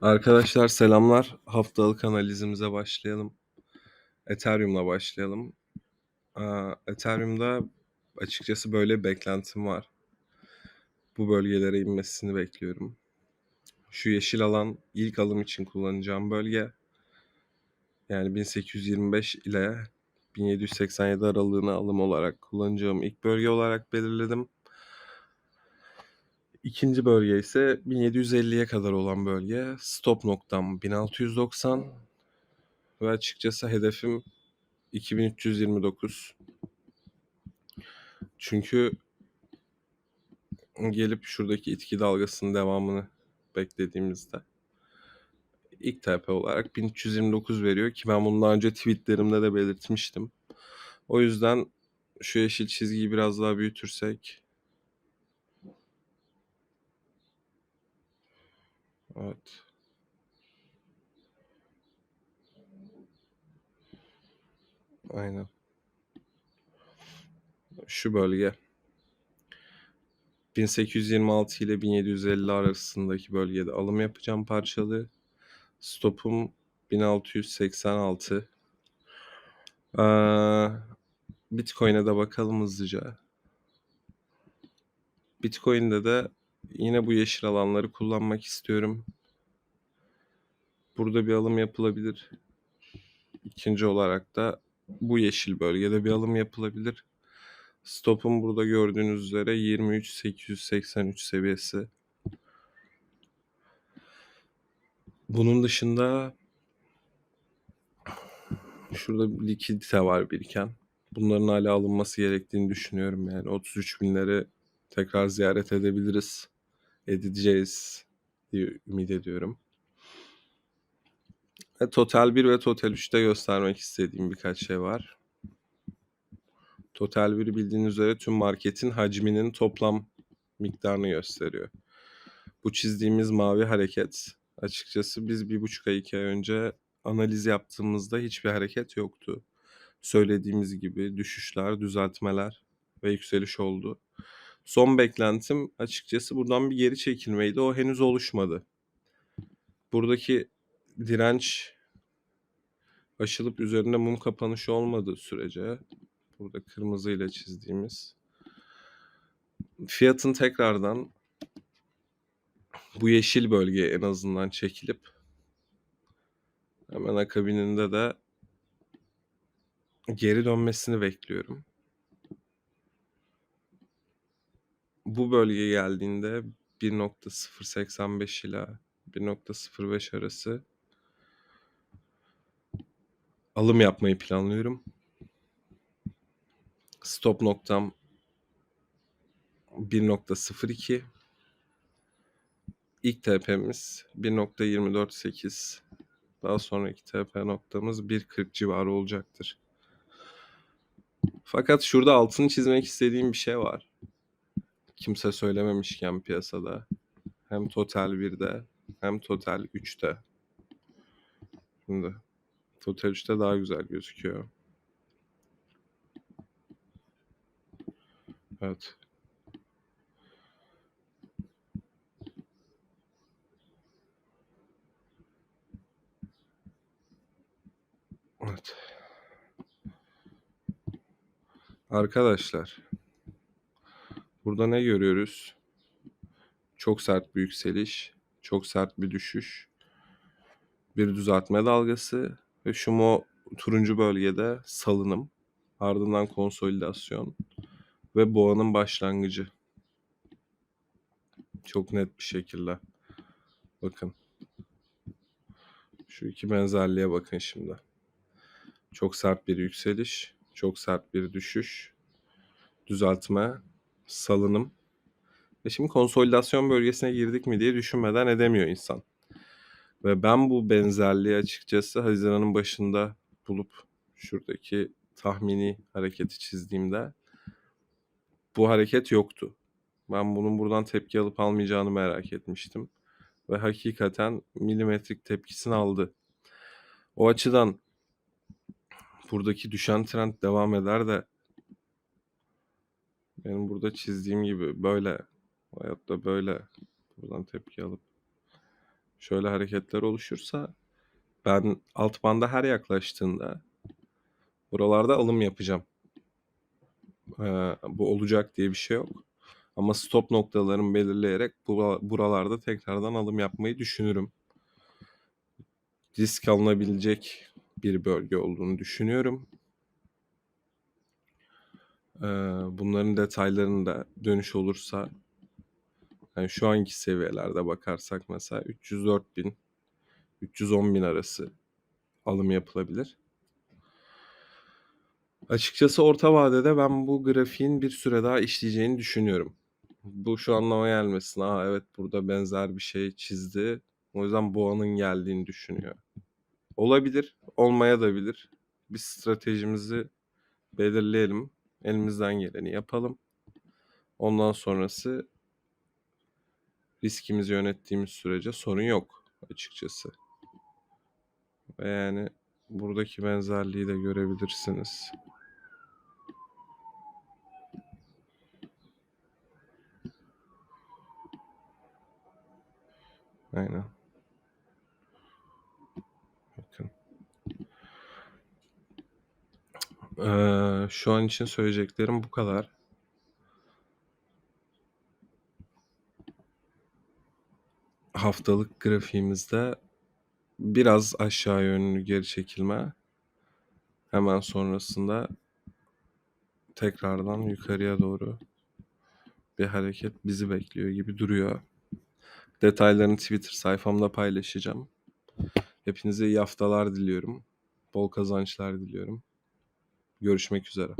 Arkadaşlar selamlar. Haftalık analizimize başlayalım. Ethereum'la başlayalım. Ethereum'da açıkçası böyle beklentim var. Bu bölgelere inmesini bekliyorum. Şu yeşil alan ilk alım için kullanacağım bölge. Yani 1825 ile 1787 aralığını alım olarak kullanacağım ilk bölge olarak belirledim. İkinci bölge ise 1750'ye kadar olan bölge. Stop noktam 1690 ve açıkçası hedefim 2329. Çünkü gelip şuradaki itki dalgasının devamını beklediğimizde ilk TP olarak 1329 veriyor ki ben bunu daha önce tweetlerimde de belirtmiştim. O yüzden şu yeşil çizgiyi biraz daha büyütürsek Evet. Aynen. Şu bölge. 1826 ile 1750 arasındaki bölgede alım yapacağım parçalı. Stopum 1686. Ee, Bitcoin'e de bakalım hızlıca. Bitcoin'de de yine bu yeşil alanları kullanmak istiyorum. Burada bir alım yapılabilir. İkinci olarak da bu yeşil bölgede bir alım yapılabilir. Stop'um burada gördüğünüz üzere 23.883 seviyesi. Bunun dışında şurada bir likidite var biriken. Bunların hala alınması gerektiğini düşünüyorum. Yani 33 binleri tekrar ziyaret edebiliriz. Edeceğiz diye ümit ediyorum. Ve Total 1 ve Total 3'te göstermek istediğim birkaç şey var. Total 1 bildiğiniz üzere tüm marketin hacminin toplam miktarını gösteriyor. Bu çizdiğimiz mavi hareket açıkçası biz bir buçuk ay iki ay önce analiz yaptığımızda hiçbir hareket yoktu. Söylediğimiz gibi düşüşler, düzeltmeler ve yükseliş oldu. Son beklentim açıkçası buradan bir geri çekilmeydi. O henüz oluşmadı. Buradaki direnç aşılıp üzerinde mum kapanışı olmadığı sürece burada kırmızıyla çizdiğimiz fiyatın tekrardan bu yeşil bölgeye en azından çekilip hemen akabininde de geri dönmesini bekliyorum. Bu bölgeye geldiğinde 1.085 ila 1.05 arası alım yapmayı planlıyorum. Stop noktam 1.02 İlk TP'miz 1.248 daha sonraki TP noktamız 1.40 civarı olacaktır. Fakat şurada altını çizmek istediğim bir şey var. Kimse söylememişken piyasada. Hem Total 1'de hem Total 3'te. Şimdi Total 3'te daha güzel gözüküyor. Evet. Evet. Arkadaşlar. Burada ne görüyoruz? Çok sert bir yükseliş, çok sert bir düşüş, bir düzeltme dalgası ve şu mo turuncu bölgede salınım, ardından konsolidasyon ve boğanın başlangıcı. Çok net bir şekilde. Bakın. Şu iki benzerliğe bakın şimdi. Çok sert bir yükseliş, çok sert bir düşüş, düzeltme, salınım. Ve şimdi konsolidasyon bölgesine girdik mi diye düşünmeden edemiyor insan. Ve ben bu benzerliği açıkçası Haziran'ın başında bulup şuradaki tahmini hareketi çizdiğimde bu hareket yoktu. Ben bunun buradan tepki alıp almayacağını merak etmiştim. Ve hakikaten milimetrik tepkisini aldı. O açıdan buradaki düşen trend devam eder de benim burada çizdiğim gibi böyle da böyle buradan tepki alıp şöyle hareketler oluşursa ben alt banda her yaklaştığında buralarda alım yapacağım. Eee, bu olacak diye bir şey yok. Ama stop noktalarımı belirleyerek bura buralarda tekrardan alım yapmayı düşünürüm. Risk alınabilecek bir bölge olduğunu düşünüyorum. Bunların detaylarını da dönüş olursa yani şu anki seviyelerde bakarsak mesela 304.000 310.000 arası alım yapılabilir. Açıkçası orta vadede ben bu grafiğin bir süre daha işleyeceğini düşünüyorum. Bu şu anlama gelmesin. A, evet burada benzer bir şey çizdi. O yüzden boğanın geldiğini düşünüyor. Olabilir, olmayabilir. Biz stratejimizi belirleyelim. Elimizden geleni yapalım. Ondan sonrası riskimizi yönettiğimiz sürece sorun yok açıkçası. Ve yani buradaki benzerliği de görebilirsiniz. Aynen. Eee, şu an için söyleyeceklerim bu kadar. Haftalık grafiğimizde biraz aşağı yönlü geri çekilme. Hemen sonrasında tekrardan yukarıya doğru bir hareket bizi bekliyor gibi duruyor. Detaylarını Twitter sayfamda paylaşacağım. Hepinize iyi haftalar diliyorum. Bol kazançlar diliyorum. Görüşmek üzere.